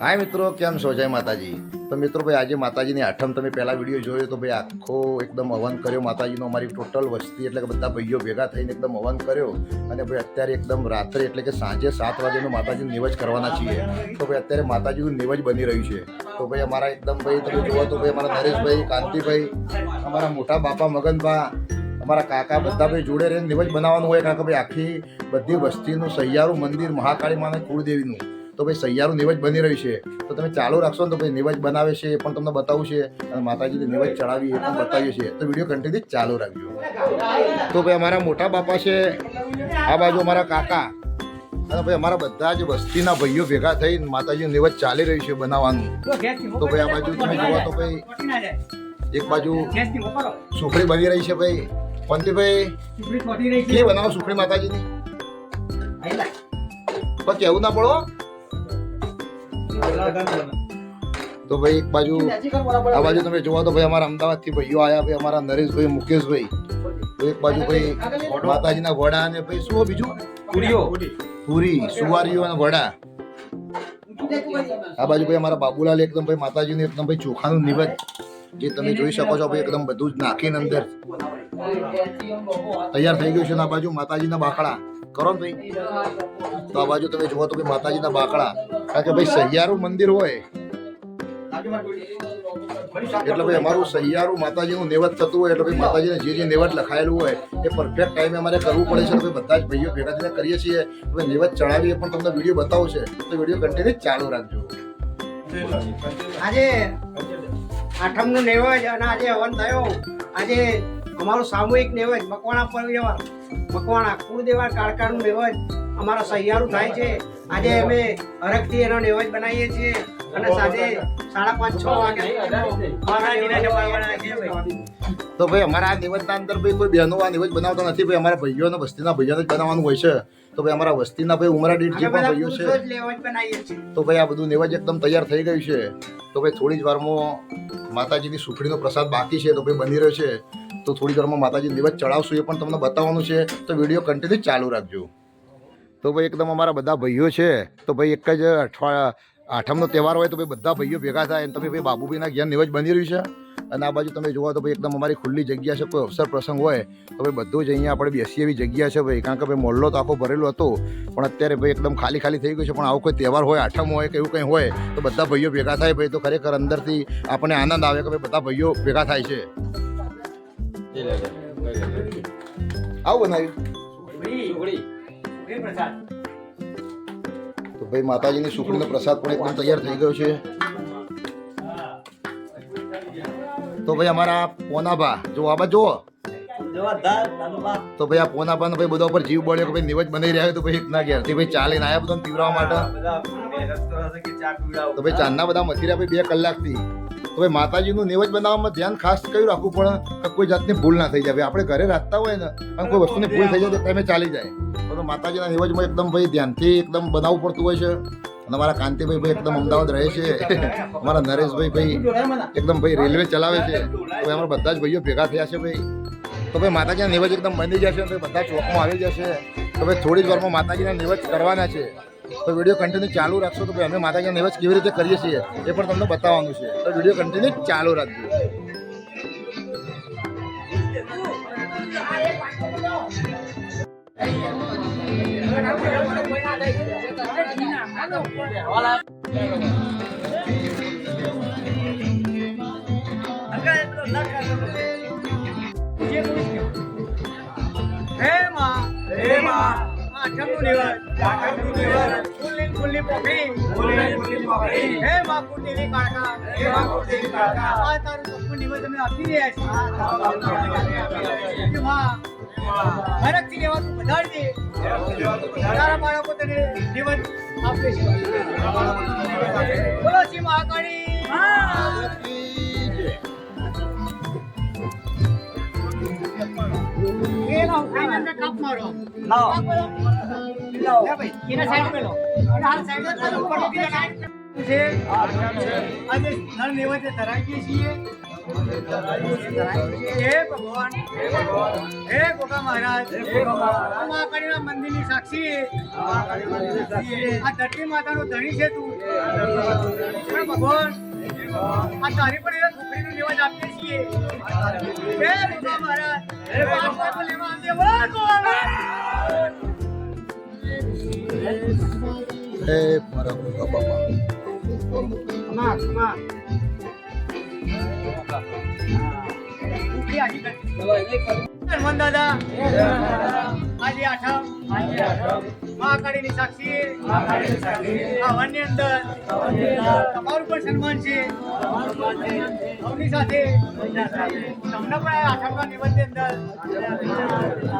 હાય મિત્રો, કેમ છો? જય માતાજી. તો મિત્રો ભાઈ, આજે માતાજીની આઠમ તમે પહેલા વીડિયો જોયો તો ભાઈ આખો એકદમ હવન કર્યો. માતાજીનો અમારી ટોટલ વસ્તી એટલે કે બધા ભાઈઓ ભેગા થઈને એકદમ હવન કર્યો. અને ભાઈ અત્યારે એકદમ રાત્રે એટલે કે સાંજે સાત વાગ્યાનું માતાજીનું નિવેજ કરવાના છીએ. તો ભાઈ અત્યારે માતાજીનું નિવેજ બની રહ્યું છે. તો ભાઈ અમારા એકદમ ભાઈ, તમે જુઓ તો ભાઈ અમારા નરેશભાઈ, કાંતિભાઈ, અમારા મોટા બાપા, મગનભા, અમારા કાકા બધા ભાઈ જોડે રહીને નિવેજ બનાવવાનું હોય. કારણ કે ભાઈ આખી બધી વસ્તીનું સહિયારું મંદિર મહાકાળી માને કુળદેવીનું. તો ભાઈ સૈયારું નિવેજ બની રહ્યું છે. તો તમે ચાલુ રાખશો ને તો ભાઈ નિવેજ બનાવે છે એ પણ તમને બતાવું છે. અને માતાજીને નિવેજ ચડાવી એ પણ બતાવીએ છીએ. તો વીડિયો કન્ટિન્યુ ચાલુ રાખજો. તો ભાઈ અમારા મોટા બાપા છે આ બાજુ અમારા કાકા. અને ભાઈ અમારા બધા જ વસ્તીના ભાઈઓ ભેગા થઈને માતાજીનું નિવેજ ચાલી રહ્યું છે બનાવવાનું. તો ભાઈ આ બાજુ તમે જોવા તો ભાઈ એક બાજુ સુખડી બની રહી છે ભાઈ. પંતીભાઈ કે બનાવો સુખડી માતાજીની? પણ કેવું ના પડો? તો ભાઈ એક બાજુ આ બાજુ તમે જોવા તો ભાઈ અમારા અમદાવાદથી ભાઈઓ આવ્યા ભાઈ અમારા નરેશભાઈ મુકેશભાઈ. તો એક બાજુ ભાઈ માતાજીના વડા અને ભાઈ શું બીજું? પૂરી સુવારીઓ અને વડા. આ બાજુ ભાઈ અમારા બાબુલાલ એકદમ ભાઈ માતાજીનું એકદમ ભાઈ ચોખાનું નિવેદ જે તમે જોઈ શકો છો ભાઈ એકદમ બધું જ નાખીને અંદર. તૈયાર થઈ ગયું છે અને આ બાજુ માતાજીના બાકડા કરો ભાઈ. તો આ બાજુ તમે જુઓ તો ભાઈ માતાજીના બાકડા. કારણ કે ભાઈ સહિયારું મંદિર હોય. એટલે ભાઈ અમારું સહિયારું માતાજીનું નેવત થતું હોય, એટલે ભાઈ માતાજીને જે જે નેવત લખાયેલું હોય, એ પરફેક્ટ ટાઈમે અમારે કરવું પડે છે. તો બધા જ ભાઈઓ ભેગા થઈને કરીએ છીએ. હવે નેવત ચડાવીએ, પણ તમને વીડિયો બતાવું છે તો વીડિયો કન્ટિન્યુ ચાલુ રાખજો. આજે આઠમનું નેવત અને આજે હવન થયો. આજે અમારો સામૂહિક નેવજ મકવાણા પરિવાર મકવાણા કુળદેવા કાળકાનું નેવજ અમારો સહિયારું થાય છે. આજે અમે હરખથી એનો નેવજ બનાવીએ છીએ અને સાંજે સાડા પાંચ છ વાગે નેવજ. તો ભાઈ અમારા આ દિવસના અંદર ભાઈ કોઈ બહેનો આ દિવસ બનાવતા નથી ભાઈ. અમારા ભાઈઓને વસ્તીના ભાઈઓને જ બનાવવાનું હોય છે. તો ભાઈ અમારા વસ્તીના ભાઈ ઉમરા દીઠ જે પણ ભાઈઓ છે. નેવજ તો ભાઈ આ બધું નિવેદ એકદમ તૈયાર થઈ ગયું છે. તો ભાઈ થોડી જ વારમાં માતાજીની સુખડીનો પ્રસાદ બાકી છે, તો ભાઈ બની રહ્યો છે, તો થોડી વારમાં માતાજી દિવસ ચડાવશું એ પણ તમને બતાવવાનું છે. તો વીડિયો કન્ટિન્યુ ચાલુ રાખજો. તો ભાઈ એકદમ અમારા બધા ભાઈઓ છે, તો ભાઈ એક જ અઠવા આઠમનો તહેવાર હોય તો ભાઈ બધા ભાઈઓ ભેગા થાય અને તો ભાઈ બાબુભાઈના જ્ઞાન નિવેદ બની રહ્યું છે. અને આ બાજુ તમે જોવા તો ભાઈ એકદમ અમારી ખુલ્લી જગ્યા છે કોઈ અવસર પ્રસંગ હોય તો ભાઈ બધું જ અહીંયા આપણે બેસીએ એવી જગ્યા છે ભાઈ. કારણ કે ભાઈ મોલ્લો તો આખો ભરેલો હતો પણ અત્યારે ભાઈ એકદમ ખાલી ખાલી થઈ ગયું છે. પણ આવો કોઈ તહેવાર હોય આઠમ હોય કે એવું કંઈ હોય તો બધા ભાઈઓ ભેગા થાય ભાઈ. તો ખરેખર અંદરથી આપણને આનંદ આવે કે ભાઈ બધા ભાઈઓ ભેગા થાય છે. આવું બનાવ્યું? તો ભાઈ માતાજીની સુખડીનો પ્રસાદ પણ એકદમ તૈયાર થઈ ગયો છે. તો ભાઈ અમારા પોનાભા જો આ બાજુ જુઓ. તો ભાઈ આ પોનાભા ભાઈ બધા ઉપર જીવ બળ્યો કે ભાઈ નિવજ બનાવી રહ્યા હોય તો ભાઈ ના ઘેરથી ભાઈ ચાલીને આવ્યા બધા પીવડાવવા માટે. તો ભાઈ ચાંદના બધા મસી રહ્યા ભાઈ બે કલાકથી. તો ભાઈ માતાજીનું નિવજ બનાવવામાં ધ્યાન ખાસ કયું રાખવું પડે કે કોઈ જાતની ભૂલ ના થઈ જાય. આપણે ઘરે રાખતા હોય ને અને કોઈ વસ્તુની ભૂલ થઈ જાય તો તમે ચાલી જાય. તો માતાજીના નિવજમાં એકદમ ભાઈ ધ્યાનથી એકદમ બનાવવું પડતું હોય છે. અને અમારા કાંતિભાઈ ભાઈ એકદમ અમદાવાદ રહે છે. અમારા નરેશભાઈ ભાઈ એકદમ ભાઈ રેલવે ચલાવે છે. તો અમારા બધા જ ભાઈઓ ભેગા થયા છે ભાઈ. તો ભાઈ માતાજીના નિવજ એકદમ બની જશે તો બધા ચોકમાં આવી જશે. તો ભાઈ થોડી જ વારમાં માતાજીના નિવેજ કરવાના છે. તો વીડિયો કન્ટિન્યુ ચાલુ રાખશો તો ભાઈ અમે માતાજીના નિવેજ કેવી રીતે કરીએ છીએ એ પણ તમને બતાવવાનું છે. તો વીડિયો કન્ટિન્યુ ચાલુ રાખજો. તારા બાળકો તને છે બોલો શ્રી મહાકાળી કાપ મારો સાઈડ પેલો સાઈડ પર ઉપર છે આજે નર નિવેદ્ય ધરાવીએ છીએ. હે ભગવાન હે ગોગા મહારાજ મહાકાળીના મંદિરની સાક્ષી આ ધરતી માતાનો ધણી છે તું. ભગવાન આ તારી પણ એ છોકરીનું નિવાજ આપીએ છીએ. હે રૂપા મહારાજ હે બાપા લેવા આવજે, બોલ હે મારા ગોગા બાપા. ખમા, ખમા. હનુમાન દાદા આજે આઠમ મહાકાળીની સાક્ષી આ અંદર તમારું પણ સન્માન છે સૌની સાથે તમને પણ આ આઠમના નિબંધની અંદર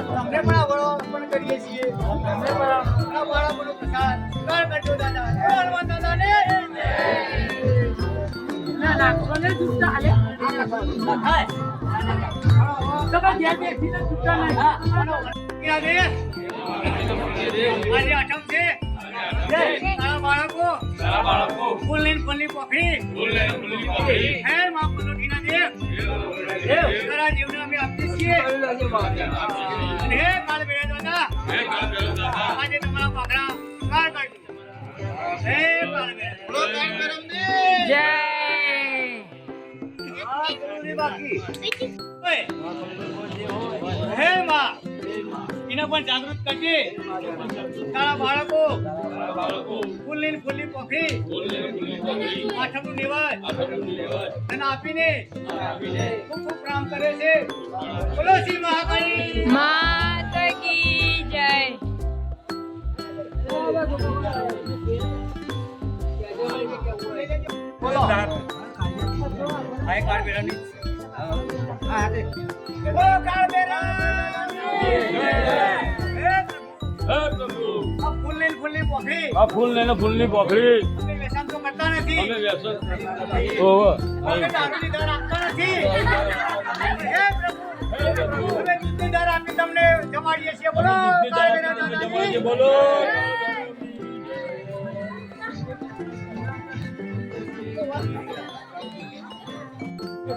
તમને પણ આ વડો અર્પણ કરીએ છીએ તમને પણ આ બાળકોનો પ્રસાદ કર કરજો દાદા હનુમાન દાદાને ના નાખો ને જૂઠા હાલે આજે તમારા કાળ કાઢી બેરમને જય બાકી. હે માં. એને પણ જાગૃત કરજે. તારા બાળકો ફૂલી ને ફૂલની પોખરી. આઠમનું નિવાસ. અને આપીને ખૂબ ખૂબ કામ કરે છે. બોલો શ્રી મહાકાળી. માતા કી જય. બોલો. હાય કાળ બેરાની હા હાથે. આ ફૂલની ને ફૂલ ને પોખરી. અમે વ્યસન તો કરતા નથી. અમે વ્યસન ઓહો. અમે દારૂની દર આપતા નથી. હે પ્રભુ. અમે દૂધની દર આપી તમને જમાડીએ છીએ. બોલો. બોલો. તો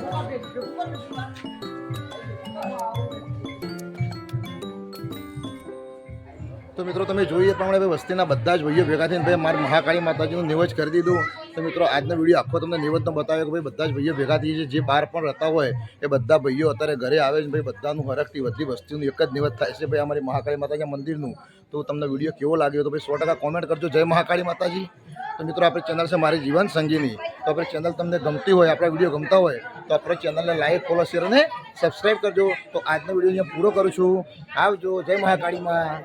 મિત્રો, તમે જોઈએ પ્રમાણે વસ્તીના બધા જ ભાઈઓ ભેગા થઈને ભાઈ મારા મહાકાળી માતાજીનું નિવેજ કરી દીધું. તો મિત્રો, આજનો વીડિયો આખો તમને નિવેદન બતાવ્યો કે ભાઈ બધા જ ભાઈઓ ભેગા થઈ છે. જે બહાર પણ રહેતા હોય એ બધા ભાઈઓ અત્યારે ઘરે આવે છે ભાઈ બધાનું હરખથી બધી વસ્તીનું એક જ નિવેદ થાય છે ભાઈ અમારી મહાકાળી માતાજીના મંદિરનું. તો તમને વીડિયો કેવો લાગ્યો તો ભાઈ સો ટકા કોમેન્ટ કરજો. જય મહાકાળી માતાજી. તો મિત્રો, આપણી ચેનલ છે મારી જીવન સંગીની. તો આપણી ચેનલ તમને ગમતી હોય, આપણા વીડિયો ગમતા હોય, તો આપણી ચેનલને લાઈક, ફોલો, શેર અને સબસ્ક્રાઈબ કરજો. તો આજનો વીડિયો અહીંયા પૂરો કરું છું. આવજો, જય મહાકાળીમાં